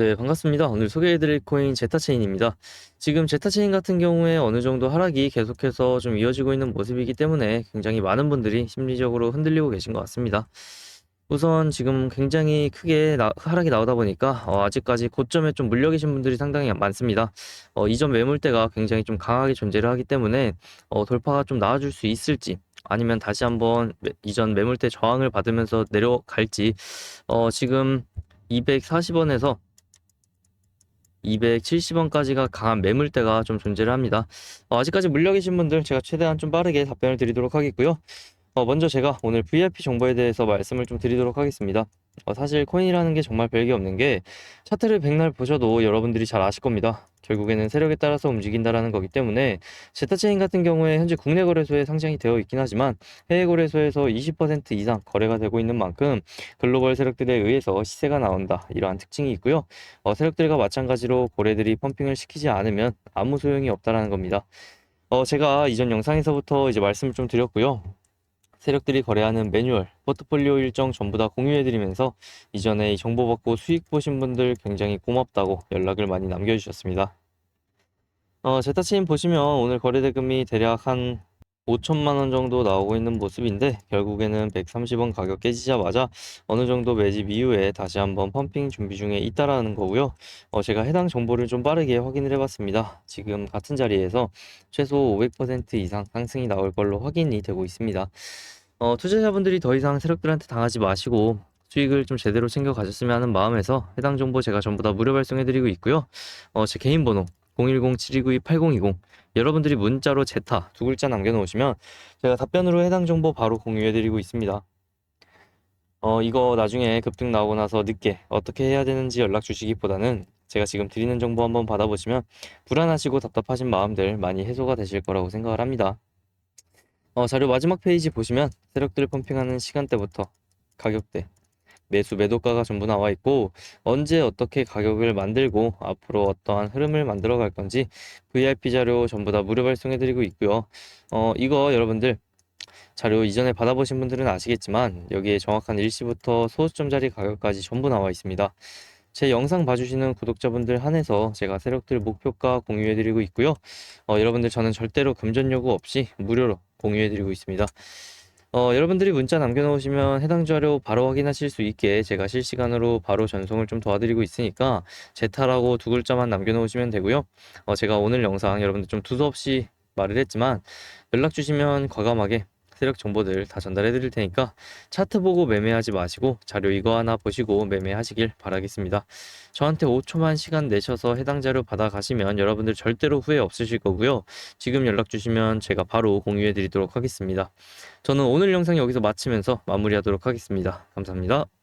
네, 반갑습니다. 오늘 소개해드릴 코인 제타체인입니다. 지금 제타체인 같은 경우에 어느 정도 하락이 계속해서 좀 이어지고 있는 모습이기 때문에 굉장히 많은 분들이 심리적으로 흔들리고 계신 것 같습니다. 우선 지금 굉장히 크게 나- 하락이 나오다 보니까 어, 아직까지 고점에 좀 물려 계신 분들이 상당히 많습니다. 어, 이전 매물대가 굉장히 좀 강하게 존재를 하기 때문에 어, 돌파가 좀 나와줄 수 있을지 아니면 다시 한번 매- 이전 매물대 저항을 받으면서 내려갈지 어, 지금 240원에서 270원까지가 강한 매물대가 좀 존재를 합니다. 어, 아직까지 물려 계신 분들 제가 최대한 좀 빠르게 답변을 드리도록 하겠고요. 어, 먼저 제가 오늘 VIP 정보에 대해서 말씀을 좀 드리도록 하겠습니다. 어, 사실 코인이라는 게 정말 별게 없는 게 차트를 백날 보셔도 여러분들이 잘 아실 겁니다. 결국에는 세력에 따라서 움직인다라는 거기 때문에 제타체인 같은 경우에 현재 국내 거래소에 상장이 되어 있긴 하지만 해외 거래소에서 20% 이상 거래가 되고 있는 만큼 글로벌 세력들에 의해서 시세가 나온다 이러한 특징이 있고요. 어, 세력들과 마찬가지로 고래들이 펌핑을 시키지 않으면 아무 소용이 없다라는 겁니다. 어, 제가 이전 영상에서부터 이제 말씀을 좀 드렸고요. 세력들이 거래하는 매뉴얼, 포트폴리오 일정 전부 다 공유해드리면서 이전에 이 정보 받고 수익 보신 분들 굉장히 고맙다고 연락을 많이 남겨주셨습니다. 어, 제타체인 보시면 오늘 거래 대금이 대략 한 5천만 원 정도 나오고 있는 모습인데 결국에는 130원 가격 깨지자마자 어느 정도 매집 이후에 다시 한번 펌핑 준비 중에 있다라는 거고요. 어, 제가 해당 정보를 좀 빠르게 확인을 해봤습니다. 지금 같은 자리에서 최소 500% 이상 상승이 나올 걸로 확인이 되고 있습니다. 어, 투자자분들이 더 이상 세력들한테 당하지 마시고 수익을 좀 제대로 챙겨 가셨으면 하는 마음에서 해당 정보 제가 전부 다 무료 발송해드리고 있고요. 어, 제 개인 번호 010-7292-8020 여러분들이 문자로 제타 두 글자 남겨놓으시면 제가 답변으로 해당 정보 바로 공유해드리고 있습니다. 어, 이거 나중에 급등 나오고 나서 늦게 어떻게 해야 되는지 연락 주시기보다는 제가 지금 드리는 정보 한번 받아보시면 불안하시고 답답하신 마음들 많이 해소가 되실 거라고 생각을 합니다. 어, 자료 마지막 페이지 보시면 세력들 펌핑하는 시간대부터 가격대, 매수 매도가가 전부 나와 있고 언제 어떻게 가격을 만들고 앞으로 어떠한 흐름을 만들어 갈 건지 VIP 자료 전부 다 무료 발송해 드리고 있고요. 어, 이거 여러분들 자료 이전에 받아보신 분들은 아시겠지만 여기에 정확한 일시부터 소수점짜리 가격까지 전부 나와 있습니다. 제 영상 봐주시는 구독자분들 한해서 제가 세력들 목표가 공유해드리고 있고요. 어, 여러분들 저는 절대로 금전 요구 없이 무료로 공유해드리고 있습니다. 어, 여러분들이 문자 남겨놓으시면 해당 자료 바로 확인하실 수 있게 제가 실시간으로 바로 전송을 좀 도와드리고 있으니까 제타라고 두 글자만 남겨놓으시면 되고요. 어, 제가 오늘 영상 여러분들 좀 두서없이 말을 했지만 연락 주시면 과감하게 세력 정보들 다 전달해 드릴 테니까 차트 보고 매매하지 마시고 자료 이거 하나 보시고 매매하시길 바라겠습니다. 저한테 5초만 시간 내셔서 해당 자료 받아 가시면 여러분들 절대로 후회 없으실 거고요. 지금 연락 주시면 제가 바로 공유해 드리도록 하겠습니다. 저는 오늘 영상 여기서 마치면서 마무리하도록 하겠습니다. 감사합니다.